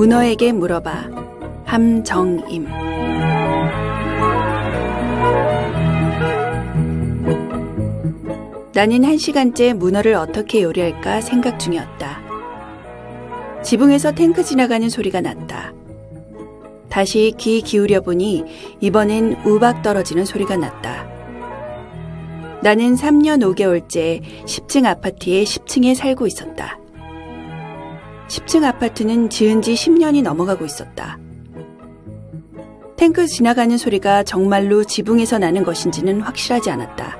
문어에게 물어봐. 함정임. 나는 한 시간째 문어를 어떻게 요리할까 생각 중이었다. 지붕에서 탱크 지나가는 소리가 났다. 다시 귀 기울여 보니 이번엔 우박 떨어지는 소리가 났다. 나는 3년 5개월째 10층 아파트의 10층에 살고 있었다. 10층 아파트는 지은 지 10년이 넘어가고 있었다. 탱크 지나가는 소리가 정말로 지붕에서 나는 것인지는 확실하지 않았다.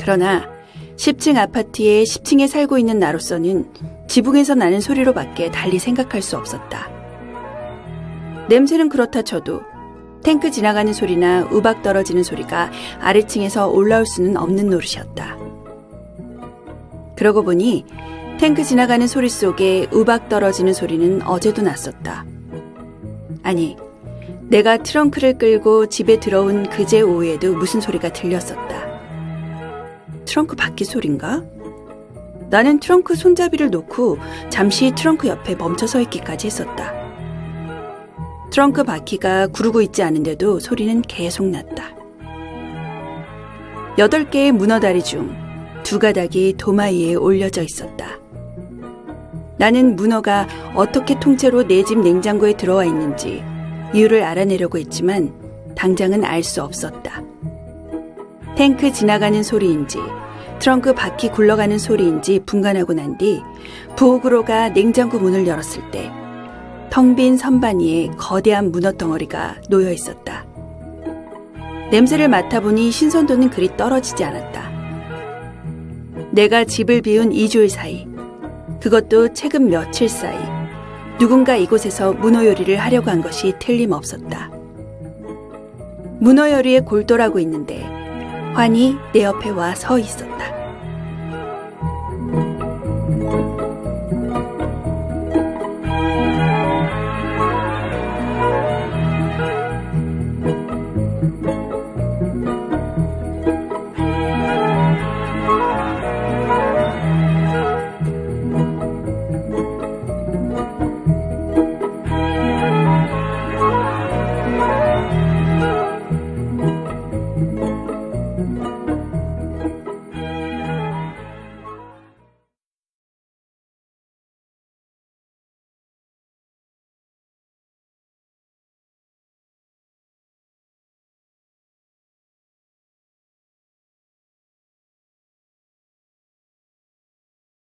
그러나 10층 아파트의 10층에 살고 있는 나로서는 지붕에서 나는 소리로밖에 달리 생각할 수 없었다. 냄새는 그렇다 쳐도 탱크 지나가는 소리나 우박 떨어지는 소리가 아래층에서 올라올 수는 없는 노릇이었다. 그러고 보니 탱크 지나가는 소리 속에 우박 떨어지는 소리는 어제도 났었다. 아니, 내가 트렁크를 끌고 집에 들어온 그제 오후에도 무슨 소리가 들렸었다. 트렁크 바퀴 소린가? 나는 트렁크 손잡이를 놓고 잠시 트렁크 옆에 멈춰 서 있기까지 했었다. 트렁크 바퀴가 구르고 있지 않은데도 소리는 계속 났다. 여덟 개의 문어다리 중 두 가닥이 도마 위에 올려져 있었다. 나는 문어가 어떻게 통째로 내 집 냉장고에 들어와 있는지 이유를 알아내려고 했지만 당장은 알 수 없었다. 탱크 지나가는 소리인지 트렁크 바퀴 굴러가는 소리인지 분간하고 난 뒤 부엌으로가 냉장고 문을 열었을 때 텅 빈 선반 위에 거대한 문어 덩어리가 놓여 있었다. 냄새를 맡아보니 신선도는 그리 떨어지지 않았다. 내가 집을 비운 2주일 사이, 그것도 최근 며칠 사이, 누군가 이곳에서 문어 요리를 하려고 한 것이 틀림없었다. 문어 요리에 골똘하고 있는데 환이 내 옆에 와 서 있었다.